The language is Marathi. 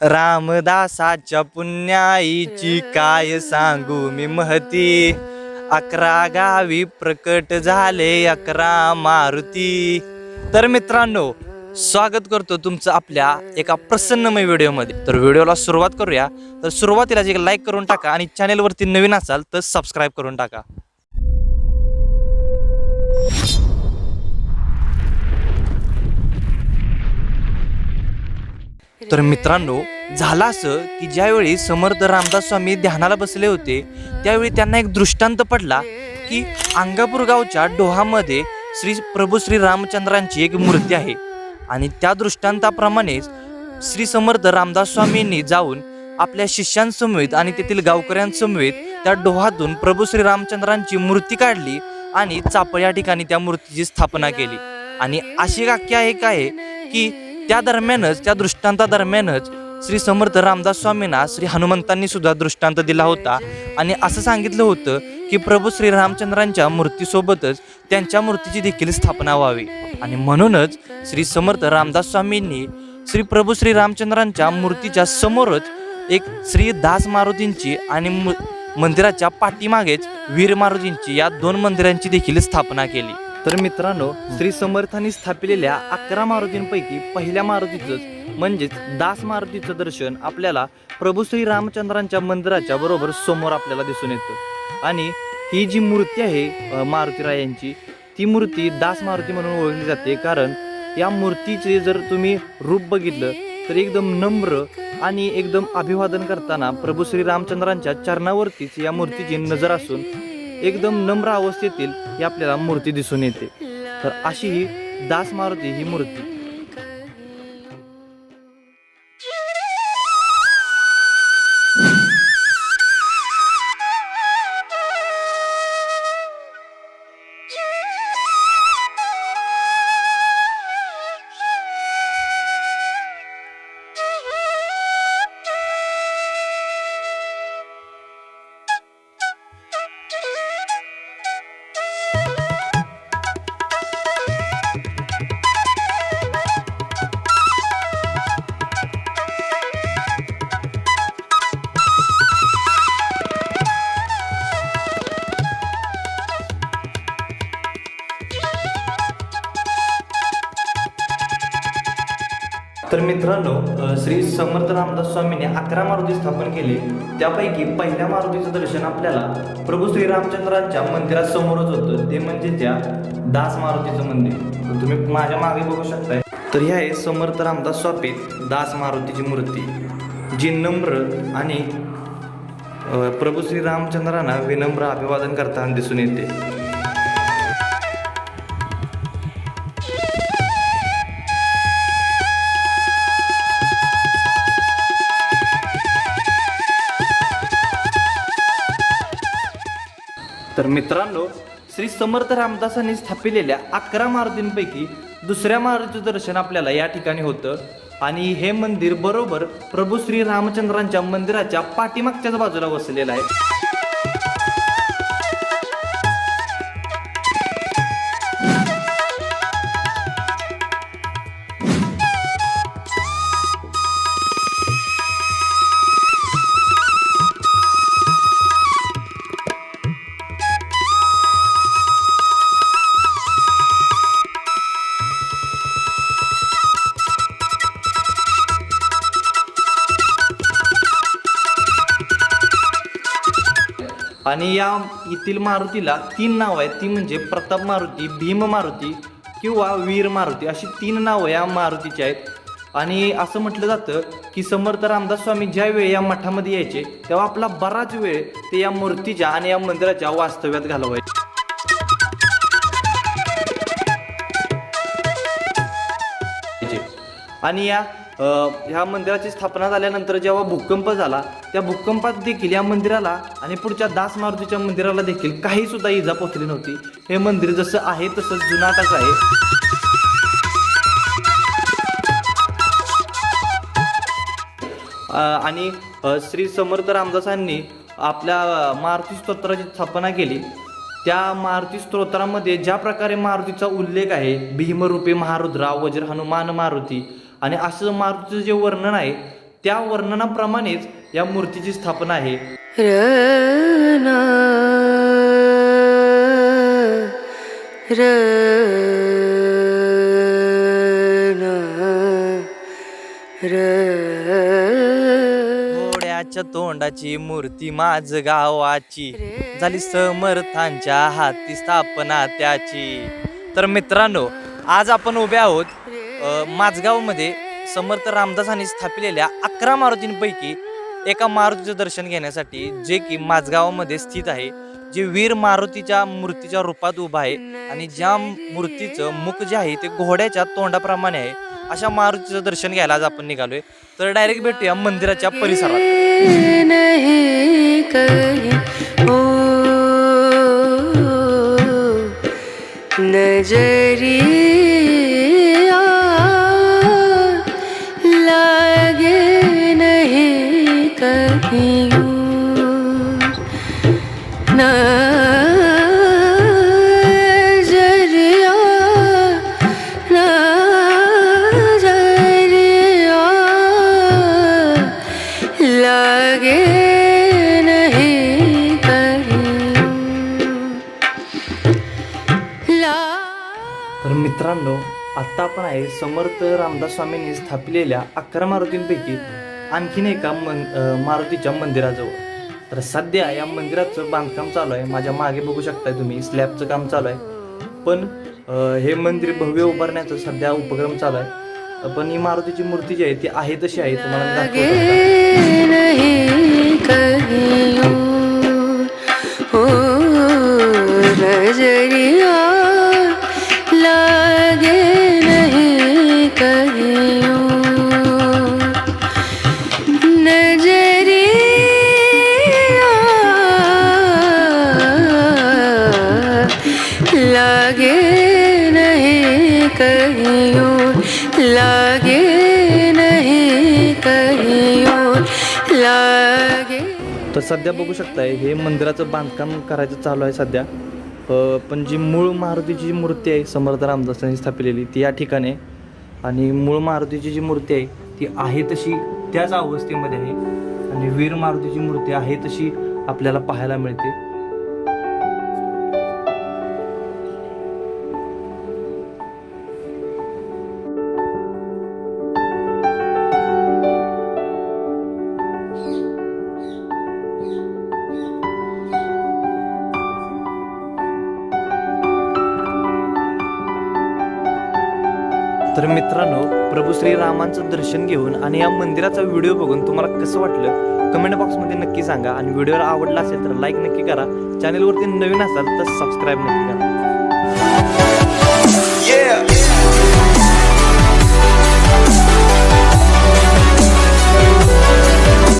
रामदासाच्या पुण्याईची काय सांगू? मी महती. अकरा गावी प्रकट झाले अकरा मारुती. तर मित्रांनो स्वागत करतो तुमचं आपल्या एका प्रसन्नमय व्हिडिओमध्ये. तर व्हिडिओला सुरुवात करूया. तर सुरुवातीला एक लाईक करून टाका आणि चॅनेलवरती नवीन असाल तर सबस्क्राईब करून टाका. तर मित्रांनो झालं असं की ज्यावेळी समर्थ रामदास स्वामी ध्यानाला बसले होते त्यावेळी त्यांना एक दृष्टांत पडला की अंगापूर गावच्या डोहामध्ये श्री प्रभू श्री रामचंद्रांची एक मूर्ती आहे. आणि त्या दृष्टांताप्रमाणेच श्री समर्थ रामदास स्वामींनी जाऊन आपल्या शिष्यांसमवेत आणि तेथील गावकऱ्यांसमवेत त्या डोहातून प्रभू श्री रामचंद्रांची मूर्ती काढली आणि चापळ या ठिकाणी त्या मूर्तीची स्थापना केली. आणि अशी वाक्य एक आहे की त्या दरम्यानच त्या दृष्टांतादरम्यानच श्री समर्थ रामदास स्वामींना श्री हनुमंतांनी सुद्धा दृष्टांत दिला होता. आणि असं सांगितलं होतं की प्रभू श्री रामचंद्रांच्या मूर्तीसोबतच त्यांच्या मूर्तीची देखील स्थापना व्हावी. आणि म्हणूनच श्री समर्थ रामदास स्वामींनी श्री प्रभू श्री रामचंद्रांच्या मूर्तीच्या समोरच एक श्री दास मारुतींची आणि मंदिराच्या पाठीमागेच वीर मारुतींची या दोन मंदिरांची देखील स्थापना केली. तर मित्रांनो श्री समर्थांनी स्थापिलेल्या अकरा मारुतींपैकी पहिल्या मारुतीचंच म्हणजेच दास मारुतीचं दर्शन आपल्याला प्रभू श्री रामचंद्रांच्या मंदिराच्या बरोबर समोर आपल्याला दिसून येतं. आणि ही जी मूर्ती आहे मारुतीरायांची ती मूर्ती दास मारुती म्हणून ओळखली जाते. कारण या मूर्तीचे जर तुम्ही रूप बघितलं तर एकदम नम्र आणि एकदम अभिवादन करताना प्रभू श्री रामचंद्रांच्या चरणावरतीच या मूर्तीची नजर असून एकदम नम्र अवस्थेतील ही आपल्याला मूर्ती दिसून येते. तर अशी ही दास मारुती ही मूर्ती. तर मित्रांनो श्री समर्थ रामदास स्वामीने अकरा मारुती स्थापन केले. त्यापैकी पहिल्या मारुतीचं दर्शन आपल्याला प्रभू श्री रामचंद्रांच्या मंदिरासमोरच होतं. ते म्हणजे त्या दास मारुतीचं मंदिर. तुम्ही माझ्या मागे बघू शकताय. तर ह्या आहे समर्थ रामदास स्वापीत दास मारुतीची मूर्ती. जी नम्र आणि प्रभू श्री रामचंद्रांना विनम्र अभिवादन करताना दिसून येते. तर मित्रांनो श्री समर्थ रामदासांनी स्थापिलेल्या अकरा मारुतींपैकी दुसऱ्या मारुतीचं दर्शन आपल्याला या ठिकाणी होतं. आणि हे मंदिर बरोबर प्रभू श्री रामचंद्रांच्या मंदिराच्या पाठीमागच्याच बाजूला वसलेलं आहे. आणि या येथील मारुतीला तीन नावं आहेत. ती म्हणजे प्रताप मारुती भीम मारुती किंवा वीर मारुती. अशी तीन नावं या मारुतीची आहेत. आणि असं म्हटलं जातं की समर्थ रामदास स्वामी ज्यावेळी या मठामध्ये यायचे तेव्हा आपला बराच वेळ ते या मूर्तीच्या आणि या मंदिराच्या वास्तव्यात घालवायचे. आणि या ह्या मंदिराची स्थापना झाल्यानंतर जेव्हा भूकंप झाला त्या भूकंपात देखील या मंदिराला आणि पुढच्या दास मारुतीच्या मंदिराला देखील काही सुद्धा इजा पोचली नव्हती. हे मंदिर जसं आहे तसं जुनाटच आहे. आणि श्री समर्थ रामदासांनी आपल्या मारुती स्तोत्राची स्थापना केली. त्या मारुती स्तोत्रामध्ये ज्या प्रकारे मारुतीचा उल्लेख आहे भीमरूपी महारुद्रा वज्र हनुमान मारुती आणि असं मारुतीचं जे वर्णन आहे त्या वर्णनाप्रमाणेच या मूर्तीची स्थापना आहे. रना रना र घोड्याच्या तोंडाची मूर्ती माझ गावाची. झाली समर्थांच्या हाती स्थापना त्याची. तर मित्रांनो आज आपण उभे आहोत माझगावमध्ये समर्थ रामदासांनी स्थापिलेल्या अकरा मारुतींपैकी एका मारुतीचं दर्शन घेण्यासाठी जे की माझगावामध्ये स्थित आहे जे वीर मारुतीच्या मूर्तीच्या रूपात उभा आहे आणि ज्या मूर्तीचं मुख जे आहे ते घोड्याच्या तोंडाप्रमाणे आहे अशा मारुतीचं दर्शन घ्यायला आज आपण निघालोय. तर डायरेक्ट भेटूया मंदिराच्या परिसरात. नजरी आहे. समर्थ रामदास स्वामींनी स्थापलेल्या अकरा मारुतींपैकी आणखीन एका मन मारुतीच्या मंदिराजवळ. तर सध्या या मंदिराचं बांधकाम चालू आहे. माझ्या मागे बघू शकताय तुम्ही स्लॅबचं काम चालू आहे. पण हे मंदिर भव्य उभारण्याचं सध्या उपक्रम चालू आहे. पण ही मारुतीची मूर्ती जी आहे ती आहे तशी आहे. तुम्हाला दाखवतो तर सध्या बघू शकताय हे मंदिराचं बांधकाम करायचं चालू आहे सध्या. पण जी मूळ मारुतीची जी मूर्ती आहे समर्थ रामदासांनी स्थापिलेली ती या ठिकाणी आणि मूळ मारुतीची जी मूर्ती आहे ती आहे तशी त्याच अवस्थेमध्ये आहे. आणि वीर मारुतीची मूर्ती आहे तशी आपल्याला पाहायला मिळते. तर मित्रांनो प्रभू श्रीरामांचं दर्शन घेऊन आणि या मंदिराचा व्हिडिओ बघून तुम्हाला कसं वाटलं? कमेंट बॉक्समध्ये नक्की सांगा आणि व्हिडिओला आवडला असेल तर लाईक नक्की करा. चॅनलवरती नवीन असाल तर सबस्क्राईब नक्की करा. Yeah.